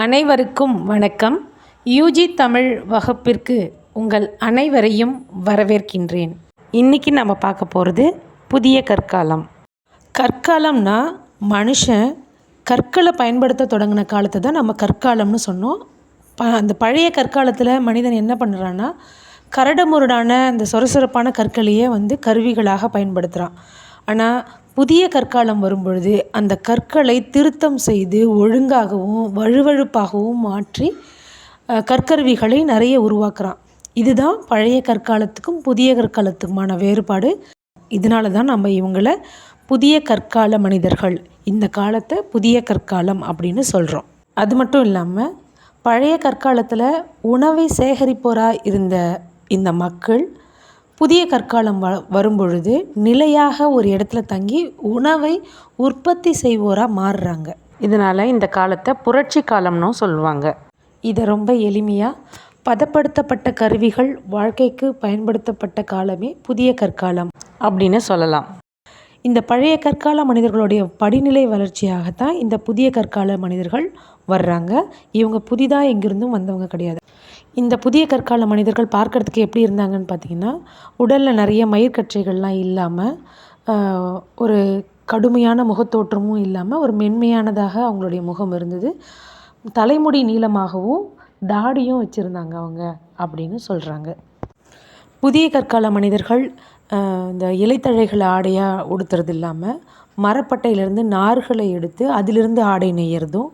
அனைவருக்கும் வணக்கம். யூஜி தமிழ் வகுப்பிற்கு உங்கள் அனைவரையும் வரவேற்கின்றேன். இன்றைக்கி நம்ம பார்க்க போகிறது புதிய கற்காலம். கற்காலம்னா மனுஷன் கற்களை பயன்படுத்த தொடங்கின காலத்தை தான் நம்ம கற்காலம்னு சொன்னோம். ப அந்த பழைய கற்காலத்தில் மனிதன் என்ன பண்ணுறான்னா கரடுமுரடான அந்த சொரசொரப்பான கற்களையே வந்து கருவிகளாக பயன்படுத்துகிறான் ஆனால் புதிய கற்காலம் வரும்பொழுது அந்த கற்களை திருத்தம் செய்து ஒழுங்காகவும் வழுவழுப்பாகவும் மாற்றி கற்கருவிகளை நிறைய உருவாக்குறான். இதுதான் பழைய கற்காலத்துக்கும் புதிய கற்காலத்துக்குமான வேறுபாடு. இதனால தான் நம்ம இவங்களை புதிய கற்கால மனிதர்கள் இந்த காலத்தை புதிய கற்காலம் அப்படின்னு சொல்கிறோம் அது மட்டும் இல்லாமல் பழைய கற்காலத்தில் உணவை சேகரிப்போராக இருந்த இந்த மக்கள் புதிய கற்காலம் வ வரும்பொழுது நிலையாக ஒரு இடத்துல தங்கி உணவை உற்பத்தி செய்வோராக மாறுறாங்க. இதனால் இந்த காலத்தை புரட்சி காலம்னும் சொல்லுவாங்க. இதை ரொம்ப எளிமையாக பதப்படுத்தப்பட்ட கருவிகள் வாழ்க்கைக்கு பயன்படுத்தப்பட்ட காலமே புதிய கற்காலம் அப்படின்னு சொல்லலாம். இந்த பழைய கற்கால மனிதர்களுடைய படிநிலை வளர்ச்சியாகத்தான் இந்த புதிய கற்கால மனிதர்கள் வர்றாங்க. இவங்க புதிதாக எங்கிருந்தும் வந்தவங்க கிடையாது. இந்த புதிய கற்கால மனிதர்கள் பார்க்கறதுக்கு எப்படி இருந்தாங்கன்னு பார்த்தீங்கன்னா உடலில் நிறைய மயிர்கற்றைகள்லாம் இல்லாமல் ஒரு கடுமையான முகத்தோற்றமும் இல்லாமல் ஒரு மென்மையானதாக அவங்களுடைய முகம் இருந்தது. தலைமுடி நீளமாகவும் தாடியும் வச்சுருந்தாங்க அவங்க அப்படின்னு சொல்கிறாங்க புதிய கற்கால மனிதர்கள் இந்த இலைத்தழைகளை ஆடையாக உடுத்துறது இல்லாமல் மரப்பட்டையிலேருந்து நார்களை எடுத்து அதிலிருந்து ஆடை நெய்யறதும்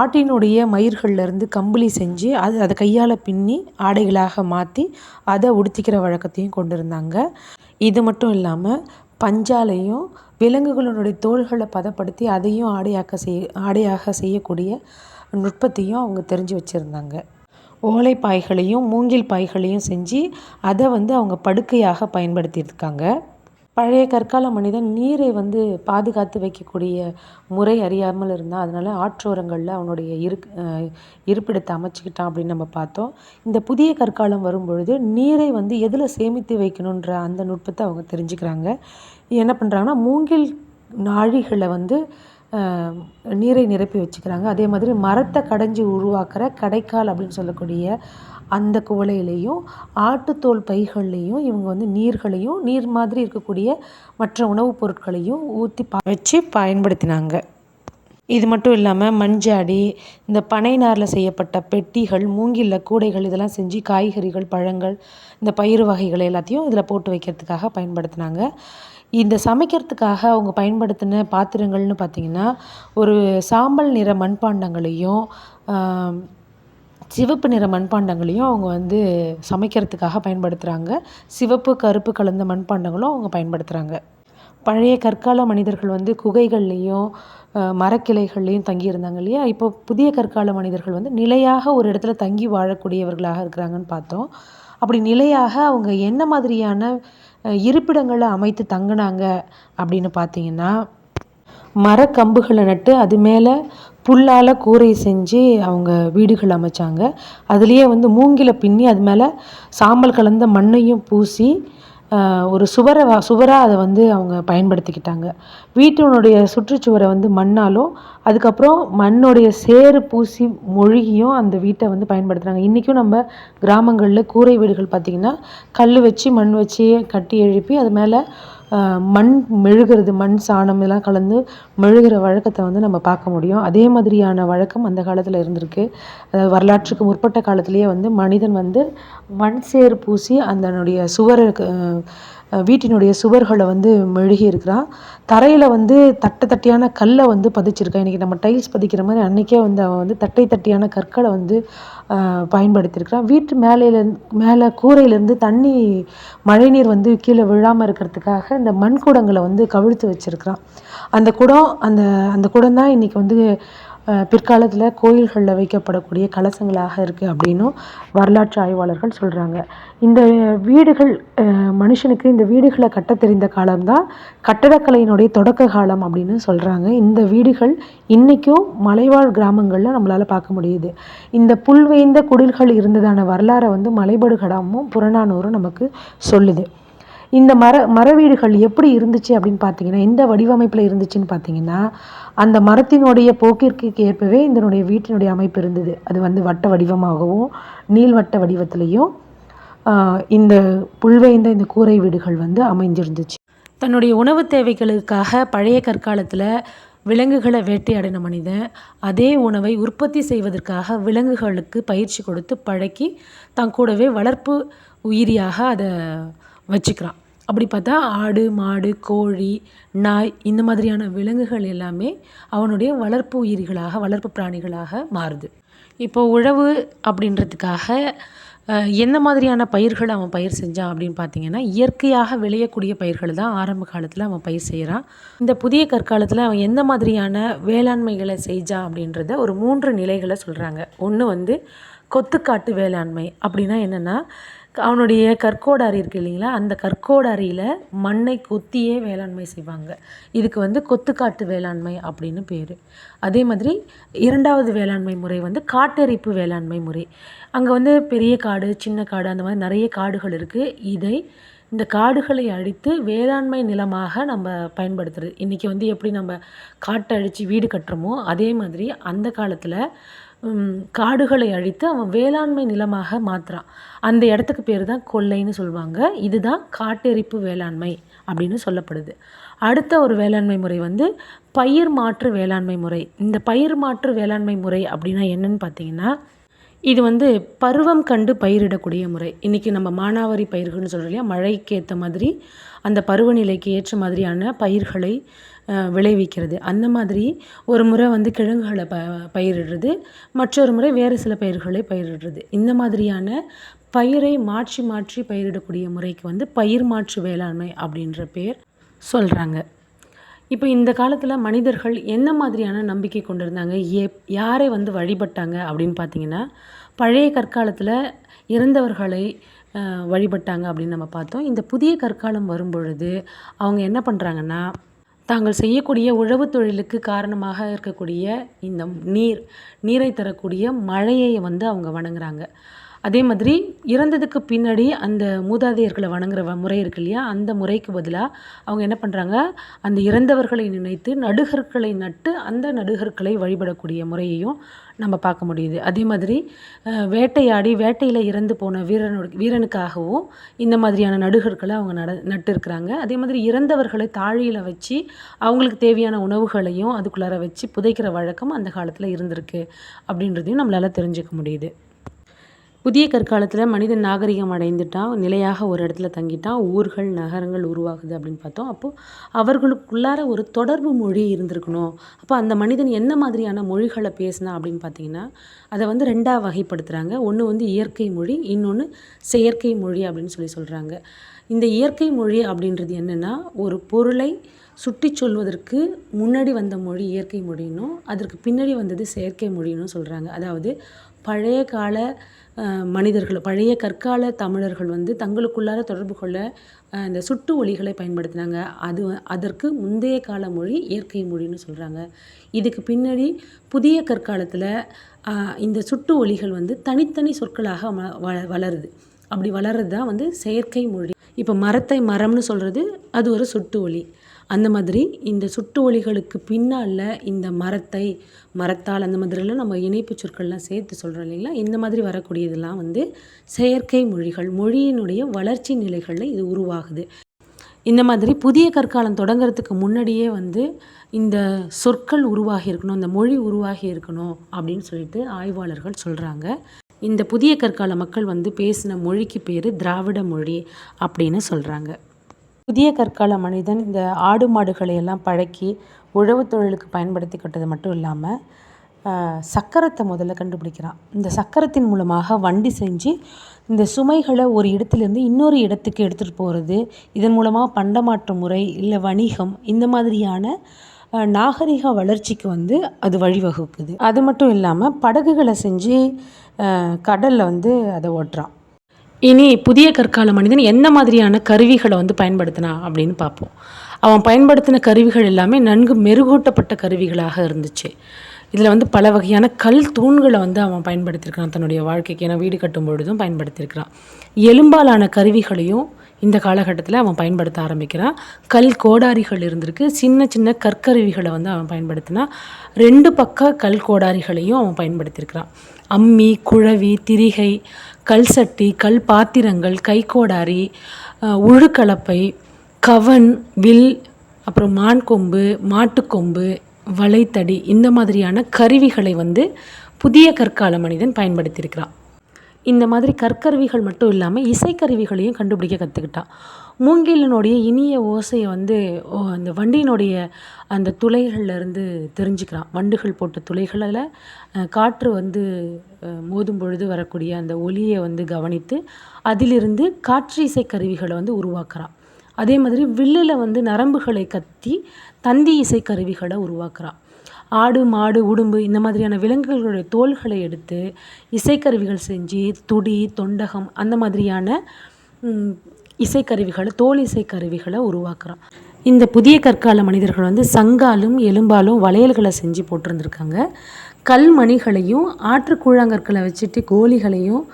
ஆட்டினுடைய மயிர்கள்லேருந்து கம்பளி செஞ்சு அது அதை கையால் பின்னி ஆடைகளாக மாற்றி அதை உடுத்திக்கிற வழக்கத்தையும் கொண்டு இருந்தாங்க இது மட்டும் இல்லாமல் பஞ்சாலையும் விலங்குகளினுடைய தோள்களை பதப்படுத்தி அதையும் ஆடையாக்க செய் ஆடையாக செய்யக்கூடிய நுட்பத்தையும் அவங்க தெரிஞ்சு வச்சுருந்தாங்க. ஓலை பாய்களையும் மூங்கில் பாய்களையும் செஞ்சு அதை வந்து அவங்க படுக்கையாக பயன்படுத்தியிருக்காங்க. பழைய கற்கால மனிதன் நீரை வந்து பாதுகாத்து வைக்கக்கூடிய முறை அறியாமல் இருந்தால் அதனால் ஆற்றோரங்களில் அவனுடைய இருக் இருப்பிடத்தை அமைச்சிக்கிட்டான் அப்படின்னு நம்ம பார்த்தோம். இந்த புதிய கற்காலம் வரும்பொழுது நீரை வந்து எதில் சேமித்து வைக்கணுன்ற அந்த நுட்பத்தை அவங்க தெரிஞ்சுக்கிறாங்க. என்ன பண்ணுறாங்கன்னா மூங்கில் நாழிகளை வந்து நீரை நிரப்பி வச்சுக்கிறாங்க. அதே மாதிரி மரத்தை கடைஞ்சி உருவாக்குற கடைக்கால் அப்படின்னு சொல்லக்கூடிய அந்த குவளையிலையும் ஆட்டுத்தோல் பைகள்லேயும் இவங்க வந்து நீர்களையும் நீர் மாதிரி இருக்கக்கூடிய மற்ற உணவுப் பொருட்களையும் ஊற்றி ப வச்சு பயன்படுத்தினாங்க. இது மட்டும் இல்லாமல் மஞ்சாடி இந்த பனை நாரில் செய்யப்பட்ட பெட்டிகள் மூங்கிலில் கூடைகள் இதெல்லாம் செஞ்சு காய்கறிகள் பழங்கள் இந்த பயிறு வகைகள் எல்லாத்தையும் இதில் போட்டு வைக்கிறதுக்காக பயன்படுத்தினாங்க. இந்த சமைக்கிறதுக்காக அவங்க பயன்படுத்தின பாத்திரங்கள்னு பார்த்திங்கன்னா ஒரு சாம்பல் நிற மண்பாண்டங்களையும் சிவப்பு நிற மண்பாண்டங்களையும் அவங்க வந்து சமைக்கிறதுக்காக பயன்படுத்துகிறாங்க சிவப்பு கருப்பு கலந்த மண்பாண்டங்களும் அவங்க பயன்படுத்துகிறாங்க பழைய கற்கால மனிதர்கள் வந்து குகைகள்லேயும் மரக்கிளைகள்லேயும் தங்கியிருந்தாங்க இல்லையா? இப்போ புதிய கற்கால மனிதர்கள் வந்து நிலையாக ஒரு இடத்துல தங்கி வாழக்கூடியவர்களாக இருக்கிறாங்கன்னு பார்த்தோம். அப்படி நிலையாக அவங்க என்ன மாதிரியான இருப்பிடங்களை அமைத்து தங்கினாங்க அப்படின்னு பார்த்தீங்கன்னா மரக்கம்புகளை நட்டு அது மேலே புல்லால் கூரை செஞ்சு அவங்க வீடுகள் அமைச்சாங்க. அதுலேயே வந்து மூங்கில பின்னி அது மேலே சாம்பல் கலந்த மண்ணையும் பூசி ஒரு சுவரை சுவராக அதை வந்து அவங்க பயன்படுத்திக்கிட்டாங்க. வீட்டினுடைய சுற்றுச்சுவரை வந்து மண்ணாலும் அதுக்கப்புறம் மண்ணுடைய சேறு பூசி மொழிகியும் அந்த வீட்டை வந்து பயன்படுத்துகிறாங்க இன்றைக்கும் நம்ம கிராமங்களில் கூரை வீடுகள் பார்த்திங்கன்னா கல் வச்சு மண் வச்சு கட்டி எழுப்பி அது மேலே மண் மெழுகிறது மண் சாணம் இதெல்லாம் கலந்து மெழுகிற வழக்கத்தை வந்து நம்ம பார்க்க முடியும். அதே மாதிரியான வழக்கம் அந்த காலத்தில் இருந்திருக்கு. அதாவது வரலாற்றுக்கு முற்பட்ட காலத்திலேயே வந்து மனிதன் வந்து மண் சேர் பூசி அதனுடைய சுவருக்கு வீட்டினுடைய சுவர்களை வந்து மெழுகி இருக்கிறான். தரையில் வந்து தட்டை தட்டியான கல்லை வந்து பதிச்சிருக்கான். இன்றைக்கி நம்ம டைல்ஸ் பதிக்கிற மாதிரி அன்றைக்கே வந்து அவன் வந்து தட்டை தட்டியான கற்களை வந்து பயன்படுத்தியிருக்கிறான் வீட்டு மேலேருந்து மேலே கூரையிலேருந்து தண்ணி மழைநீர் வந்து கீழே விழாமல் இருக்கிறதுக்காக இந்த மண் குடங்களை வந்து கவிழ்த்து வச்சுருக்கிறான். அந்த குடம் அந்த அந்த குடம் தான் இன்றைக்கி வந்து பிற்காலத்தில் கோயில்களில் வைக்கப்படக்கூடிய கலசங்களாக இருக்குது அப்படின்னும் வரலாற்று ஆய்வாளர்கள் சொல்கிறாங்க இந்த வீடுகள் மனுஷனுக்கு இந்த வீடுகளை கட்ட தெரிந்த காலம்தான் கட்டடக்கலையினுடைய தொடக்க காலம் அப்படின்னு சொல்கிறாங்க இந்த வீடுகள் இன்றைக்கும் மலைவாழ் கிராமங்களில் நம்மளால் பார்க்க முடியுது. இந்த புல்வேய்ந்த குடில்கள் இருந்ததான வரலாறை வந்து மலைபடுகடாமும் புறநானூறும் நமக்கு சொல்லுது. இந்த மர மர வீடுகள் எப்படி இருந்துச்சு அப்படின்னு பார்த்தீங்கன்னா இந்த வடிவமைப்பில் இருந்துச்சுன்னு பார்த்தீங்கன்னா அந்த மரத்தினுடைய போக்கிற்கு ஏற்பவே இதனுடைய வீட்டினுடைய அமைப்பு இருந்தது. அது வந்து வட்ட வடிவமாகவும் நீள்வட்ட வடிவத்திலையும் இந்த புல்வேய்ந்த இந்த கூரை வீடுகள் வந்து அமைஞ்சிருந்துச்சு. தன்னுடைய உணவு தேவைகளுக்காக பழைய கற்காலத்தில் விலங்குகளை வேட்டையாடின மனிதன் அதே உணவை உற்பத்தி செய்வதற்காக விலங்குகளுக்கு பயிற்சி கொடுத்து பழக்கி தன் கூடவே வளர்ப்பு உயிரியாக அதை வச்சுக்கிறான். அப்படி பார்த்தா ஆடு மாடு கோழி நாய் இந்த மாதிரியான விலங்குகள் எல்லாமே அவனுடைய வளர்ப்பு உயிரிகளாக வளர்ப்பு பிராணிகளாக மாறுது. இப்போ உழவு அப்படின்றதுக்காக எந்த என்ன மாதிரியான பயிர்களை அவன் பயிர் செஞ்சான் அப்படின்னு பார்த்தீங்கன்னா இயற்கையாக விளையக்கூடிய பயிர்கள் தான் ஆரம்ப காலத்தில் அவன் பயிர் செய்கிறான் இந்த புதிய கற்காலத்தில் அவன் எந்த மாதிரியான வேளாண்மைகளை செஞ்சான் அப்படின்றத ஒரு மூன்று நிலைகளை சொல்கிறாங்க ஒன்று வந்து கொத்துக்காட்டு வேளாண்மை. அப்படின்னா என்னென்னா அவனுடைய கற்கோடாரி இருக்கு இல்லைங்களா? அந்த கற்கோடாரியில் மண்ணை கொத்தியே வேளாண்மை செய்வாங்க. இதுக்கு வந்து கொத்துக்காட்டு வேளாண்மை அப்படின்னு பேர். அதே மாதிரி இரண்டாவது வேளாண்மை முறை வந்து காட்டெரிப்பு வேளாண்மை முறை. அங்கே வந்து பெரிய காடு சின்ன காடு அந்த மாதிரி நிறைய காடுகள் இருக்குது இதை இந்த காடுகளை அழித்து வேளாண்மை நிலமாக நம்ம பயன்படுத்துறது. இன்றைக்கி வந்து எப்படி நம்ம காட்டை அழித்து வீடு கட்டுறோமோ அதே மாதிரி அந்த காலத்தில் காடுகளை அழித்து அவன் வேளாண்மை நிலமாக மாற்றுறான் அந்த இடத்துக்கு பேர் தான் கொல்லைன்னு சொல்லுவாங்க. இதுதான் காட்டெரிப்பு வேளாண்மை அப்படின்னு சொல்லப்படுது. அடுத்த ஒரு வேளாண்மை முறை வந்து பயிர் மாற்று வேளாண்மை முறை. இந்த பயிர் மாற்று வேளாண்மை முறை அப்படின்னா என்னன்னு பார்த்தீங்கன்னா இது வந்து பருவம் கண்டு பயிரிடக்கூடிய முறை. இன்றைக்கி நம்ம மானாவாரி பயிர்கள்னு சொல்கிறோம் இல்லையா? மழைக்கு ஏற்ற மாதிரி அந்த பருவநிலைக்கு ஏற்ற மாதிரியான பயிர்களை விளைவிக்கிறது. அந்த மாதிரி ஒரு முறை வந்து கிழங்குகளை ப பயிரிடுறது மற்றொரு முறை வேறு சில பயிர்களை பயிரிடுறது. இந்த மாதிரியான பயிரை மாற்றி மாற்றி பயிரிடக்கூடிய முறைக்கு வந்து பயிர் மாற்று வேளாண்மை அப்படின்ற பேர் சொல்கிறாங்க இப்போ இந்த காலத்தில் மனிதர்கள் என்ன மாதிரியான நம்பிக்கை கொண்டிருந்தாங்க? ஏ யாரை வந்து வழிபட்டாங்க அப்படின்னு பார்த்தீங்கன்னா பழைய கற்காலத்தில் இறந்தவர்களை வழிபட்டாங்க அப்படின்னு நம்ம பார்த்தோம். இந்த புதிய கற்காலம் வரும்பொழுது அவங்க என்ன பண்ணுறாங்கன்னா தாங்கள் செய்யக்கூடிய உழவுத் தொழிலுக்கு காரணமாக இருக்கக்கூடிய இந்த நீர் நீரை தரக்கூடிய மழையை வந்து அவங்க வணங்குறாங்க. அதே மாதிரி இறந்ததுக்கு பின்னாடி அந்த மூதாதையர்களை வணங்குற வ- முறை இருக்கு இல்லையா? அந்த முறைக்கு பதிலாக அவங்க என்ன பண்ணுறாங்க அந்த இறந்தவர்களை நினைத்து நடுகற்களை நட்டு அந்த நடுகற்களை வழிபடக்கூடிய முறையையும் நம்ம பார்க்க முடியுது. அதே மாதிரி வேட்டையாடி வேட்டையில் இறந்து போன வீரனோட வீரனுக்காகவும் இந்த மாதிரியான நடுகற்களை அவங்க நட நட்டுருக்கிறாங்க. அதே மாதிரி இறந்தவர்களை தாழியில் வச்சு அவங்களுக்கு தேவையான உணவுகளையும் அதுக்குள்ளார வச்சு புதைக்கிற வழக்கம் அந்த காலத்தில் இருந்திருக்கு அப்படின்றதையும் நம்மளால் தெரிஞ்சுக்க முடியுது. புதிய கற்காலத்தில் மனிதன் நாகரிகம் அடைந்துட்டான் நிலையாக ஒரு இடத்துல தங்கிட்டான் ஊர்கள் நகரங்கள் உருவாகுது அப்படின்னு பார்த்தோம். அப்போது அவர்களுக்குள்ளார ஒரு தொடர்பு மொழி இருந்திருக்கணும். அப்போ அந்த மனிதன் என்ன மாதிரியான மொழிகளை பேசினா அப்படின்னு பார்த்தீங்கன்னா அதை வந்து ரெண்டாக வகைப்படுத்துகிறாங்க ஒன்று வந்து இயற்கை மொழி இன்னொன்று செயற்கை மொழி அப்படின்னு சொல்லி சொல்கிறாங்க இந்த இயற்கை மொழி அப்படின்றது என்னென்னா ஒரு பொருளை சுட்டி சொல்வதற்கு முன்னாடி வந்த மொழி இயற்கை மொழின்னும் அதற்கு பின்னாடி வந்தது செயற்கை மொழின்னும் சொல்கிறாங்க அதாவது பழைய கால மனிதர்கள் பழைய கற்கால தமிழர்கள் வந்து தங்களுக்குள்ளார தொடர்பு கொள்ள இந்த சுட்டு ஒலிகளை பயன்படுத்தினாங்க. அது அதற்கு முந்தைய கால மொழி இயற்கை மொழின்னு சொல்கிறாங்க இதுக்கு பின்னாடி புதிய கற்காலத்தில் இந்த சுட்டு ஒலிகள் வந்து தனித்தனி சொற்களாக ம- வளருது. அப்படி வளர்றது தான் வந்து செயற்கை மொழி. இப்போ மரத்தை மரம்னு சொல்கிறது அது ஒரு சுட்டு ஒலி. அந்த மாதிரி இந்த சுட்டு ஒளிகளுக்கு பின்னால் இந்த மரத்தை மரத்தால் அந்த மாதிரிலாம் நம்ம இணைப்பு சொற்கள்லாம் சேர்த்து சொல்கிறோம் இல்லைங்களா? இந்த மாதிரி வரக்கூடியதெல்லாம் வந்து செயற்கை மொழிகள் மொழியினுடைய வளர்ச்சி நிலைகளில் இது உருவாகுது. இந்த மாதிரி புதிய கற்காலம் தொடங்குறதுக்கு முன்னாடியே வந்து இந்த சொற்கள் உருவாகி இருக்கணும் இந்த மொழி உருவாகி இருக்கணும் அப்படின்னு சொல்லிட்டு ஆய்வாளர்கள் சொல்கிறாங்க இந்த புதிய கற்கால மக்கள் வந்து பேசின மொழிக்கு பேர் திராவிட மொழி அப்படின்னு சொல்கிறாங்க புதிய கற்கால மனிதன் இந்த ஆடு மாடுகளை எல்லாம் பழக்கி உழவு தொழிலுக்கு பயன்படுத்திக்கிட்டது மட்டும் இல்லாமல் சக்கரத்தை முதல்ல கண்டுபிடிக்கிறான். இந்த சக்கரத்தின் மூலமாக வண்டி செஞ்சு இந்த சுமைகளை ஒரு இடத்துலேருந்து இன்னொரு இடத்துக்கு எடுத்துகிட்டு போகிறது இதன் மூலமாக பண்டமாற்று முறை இல்லை வணிகம் இந்த மாதிரியான நாகரிக வளர்ச்சிக்கு வந்து அது வழிவகுக்குது. அது மட்டும் இல்லாமல் படகுகளை செஞ்சு கடலில் வந்து அதை ஓட்டுறான். இனி புதிய கற்கால மனிதன் என்ன மாதிரியான கருவிகளை வந்து பயன்படுத்தினா அப்படின்னு பார்ப்போம். அவன் பயன்படுத்தின கருவிகள் எல்லாமே நன்கு மெருகூட்டப்பட்ட கருவிகளாக இருந்துச்சு. இதில் வந்து பல வகையான கல் தூண்களை வந்து அவன் பயன்படுத்தியிருக்கிறான் தன்னுடைய வாழ்க்கைக்கு. ஏன்னா வீடு கட்டும் பொழுதும் பயன்படுத்தியிருக்கிறான். எலும்பாலான கருவிகளையும் இந்த காலகட்டத்தில் அவன் பயன்படுத்த ஆரம்பிக்கிறான். கல் கோடாரிகள் இருந்திருக்கு. சின்ன சின்ன கற்கருவிகளை வந்து அவன் பயன்படுத்தினா ரெண்டு பக்க கல் கோடாரிகளையும் அவன் பயன்படுத்தியிருக்கிறான். அம்மி குழவி திரிகை கல் சட்டி கல் பாத்திரங்கள் கைக்கோடாரி உழுக்கலப்பை கவன் வில் அப்புறம் மான் கொம்பு மாட்டுக்கொம்பு வளைத்தடி இந்த மாதிரியான கருவிகளை வந்து புதிய கற்கால மனிதன் பயன்படுத்தியிருக்கிறான். இந்த மாதிரி கற்கருவிகள் மட்டும் இல்லாமல் இசைக்கருவிகளையும் கண்டுபிடிக்க கற்றுக்கிட்டான் மூங்கிலினுடைய இனிய ஓசையை வந்து ஓ, அந்த வண்டியினுடைய அந்த துளைகள்லேருந்து தெரிஞ்சுக்கிறான். வண்டுகள் போட்ட துளைகளில் காற்று வந்து மோதும் பொழுது வரக்கூடிய அந்த ஒலியை வந்து கவனித்து அதிலிருந்து காற்று இசைக்கருவிகளை வந்து உருவாக்குறான். அதே மாதிரி வில்லில் வந்து நரம்புகளை கத்தி தந்தி இசைக்கருவிகளை உருவாக்குறான். ஆடு மாடு உடும்பு இந்த மாதிரியான விலங்குகளுடைய தோல்களை எடுத்து இசைக்கருவிகள் செஞ்சு துடி தொண்டகம் அந்த மாதிரியான இசைக்கருவிகளை தோல் இசைக்கருவிகளை உருவாக்குறான். இந்த புதிய கற்கால மனிதர்கள் வந்து சங்காலும் எலும்பாலும் வளையல்களை செஞ்சு போட்டிருந்துருக்காங்க. கல்மணிகளையும் ஆற்று கூழாங்கற்களை வச்சுட்டு கோலிகளையும்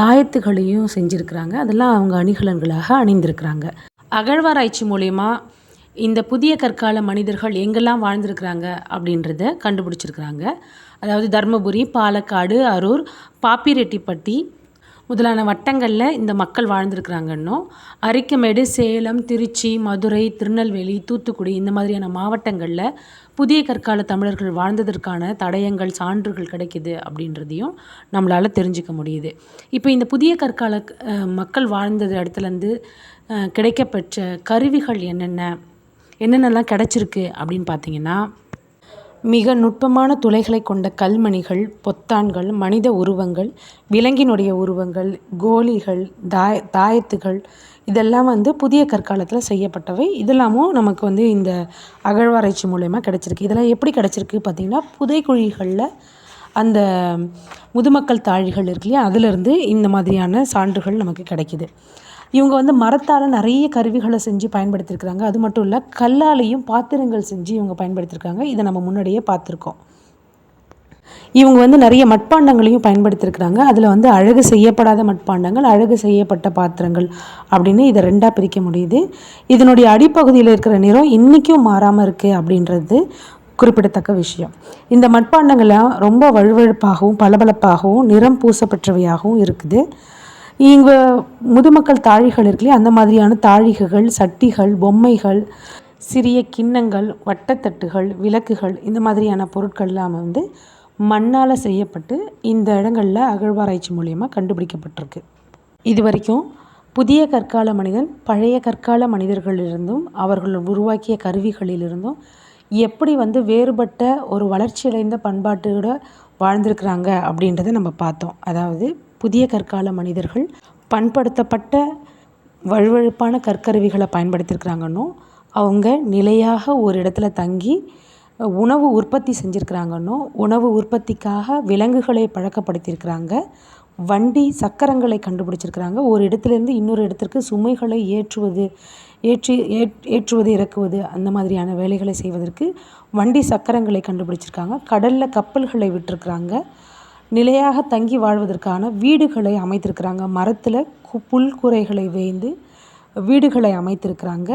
தாயத்துகளையும் செஞ்சுருக்கிறாங்க. அதெல்லாம் அவங்க அணிகலன்களாக அணிந்திருக்கிறாங்க. அகழ்வாராய்ச்சி மூலயமா இந்த புதிய கற்கால மனிதர்கள் எங்கெல்லாம் வாழ்ந்திருக்கிறாங்க அப்படின்றத கண்டுபிடிச்சிருக்கிறாங்க. அதாவது தர்மபுரி பாலக்காடு அரூர் பாப்பிரெட்டிப்பட்டி முதலான வட்டங்களில் இந்த மக்கள் வாழ்ந்திருக்கிறாங்கன்னும் அரிக்கமேடு சேலம் திருச்சி மதுரை திருநெல்வேலி தூத்துக்குடி இந்த மாதிரியான மாவட்டங்களில் புதிய கற்கால தமிழர்கள் வாழ்ந்ததற்கான தடயங்கள் சான்றுகள் கிடைக்குது அப்படின்றதையும் நம்மளால் தெரிஞ்சுக்க முடியுது. இப்போ இந்த புதிய கற்கால மக்கள் வாழ்ந்த இடத்துலேருந்து கிடைக்கப்பெற்ற கருவிகள் என்னென்ன என்னென்னலாம் கிடச்சிருக்கு அப்படின்னு பார்த்தீங்கன்னா மிக நுட்பமான துளைகளை கொண்ட கல்மணிகள் பொத்தான்கள் மனித உருவங்கள் விலங்கினுடைய உருவங்கள் கோலிகள் தாய தாயத்துகள் இதெல்லாம் வந்து புதிய கற்காலத்தில் செய்யப்பட்டவை. இதெல்லாமும் நமக்கு வந்து இந்த அகழ்வாராய்ச்சி மூலயமா கிடச்சிருக்கு. இதெல்லாம் எப்படி கிடச்சிருக்கு பார்த்திங்கன்னா புதைக்குழிகளில் அந்த முதுமக்கள் தாழிகள் இருக்கு இல்லையா? அதிலிருந்து இந்த மாதிரியான சான்றுகள் நமக்கு கிடைக்கிது. இவங்க வந்து மரத்தால் நிறைய கருவிகளை செஞ்சு பயன்படுத்தியிருக்கிறாங்க அது மட்டும் இல்லை கல்லாலையும் பாத்திரங்கள் செஞ்சு இவங்க பயன்படுத்தியிருக்காங்க இதை நம்ம முன்னாடியே பார்த்துருக்கோம். இவங்க வந்து நிறைய மட்பாண்டங்களையும் பயன்படுத்தியிருக்கிறாங்க அதில் வந்து அழகு செய்யப்படாத மட்பாண்டங்கள் அழகு செய்யப்பட்ட பாத்திரங்கள் அப்படின்னு இதை ரெண்டாக பிரிக்க முடியுது. இதனுடைய அடிப்பகுதியில் இருக்கிற நிறம் இன்றைக்கும் மாறாமல் இருக்குது அப்படின்றது குறிப்பிடத்தக்க விஷயம். இந்த மட்பாண்டங்கள்லாம் ரொம்ப வழுவழுப்பாகவும் பளபளப்பாகவும் நிறம் பூசப்பெற்றவையாகவும் இருக்குது. இங்கே முதுமக்கள் தாழிகள் இருக்கு அந்த மாதிரியான தாழிகைகள் சட்டிகள் பொம்மைகள் சிறிய கிண்ணங்கள் வட்டத்தட்டுகள் விளக்குகள் இந்த மாதிரியான பொருட்கள்லாம் வந்து மண்ணால் செய்யப்பட்டு இந்த இடங்களில் அகழ்வாராய்ச்சி மூலியமாக கண்டுபிடிக்கப்பட்டிருக்கு. இது வரைக்கும் புதிய கற்கால மனிதன் பழைய கற்கால மனிதர்களிலிருந்தும் அவர்கள் உருவாக்கிய கருவிகளிலிருந்தும் எப்படி வந்து வேறுபட்ட ஒரு வளர்ச்சியடைந்த பண்பாட்டோட வாழ்ந்திருக்கிறாங்க அப்படின்றத நம்ம பார்த்தோம். அதாவது புதிய கற்கால மனிதர்கள் பண்படுத்தப்பட்ட வழுவழுப்பான கற்கருவிகளை பயன்படுத்தியிருக்கிறாங்கன்னோ அவங்க நிலையாக ஒரு இடத்துல தங்கி உணவு உற்பத்தி செஞ்சுருக்கிறாங்கன்னோ உணவு உற்பத்திக்காக விலங்குகளை பழக்கப்படுத்தியிருக்கிறாங்க வண்டி சக்கரங்களை கண்டுபிடிச்சிருக்கிறாங்க ஒரு இடத்துலேருந்து இன்னொரு இடத்திற்கு சுமைகளை ஏற்றுவது ஏற்றி ஏற்- ஏற்றுவது இறக்குவது அந்த மாதிரியான வேலைகளை செய்வதற்கு வண்டி சக்கரங்களை கண்டுபிடிச்சிருக்காங்க கடலில் கப்பல்களை விட்டுருக்குறாங்க நிலையாக தங்கி வாழ்வதற்கான வீடுகளை அமைத்திருக்கிறாங்க. மரத்தில் கு- புல்கூரைகளை வேய்ந்து வீடுகளை அமைத்திருக்கிறாங்க.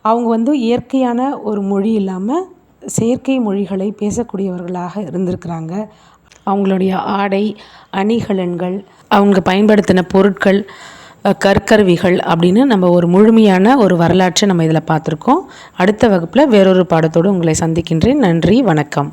அவங்க வந்து இயற்கையான ஒரு மொழி இல்லாமல் செயற்கை மொழிகளை பேசக்கூடியவர்களாக இருந்திருக்கிறாங்க. அவங்களுடைய ஆடை அணிகலன்கள் அவங்க பயன்படுத்தின பொருட்கள் கற்கருவிகள் அப்படின்னு நம்ம ஒரு முழுமையான ஒரு வரலாற்றை நம்ம இதில் பார்த்துருக்கோம். அடுத்த வகுப்பில் வேறொரு பாடத்தோடு உங்களை சந்திக்கின்றேன். நன்றி வணக்கம்.